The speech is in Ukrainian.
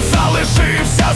залишився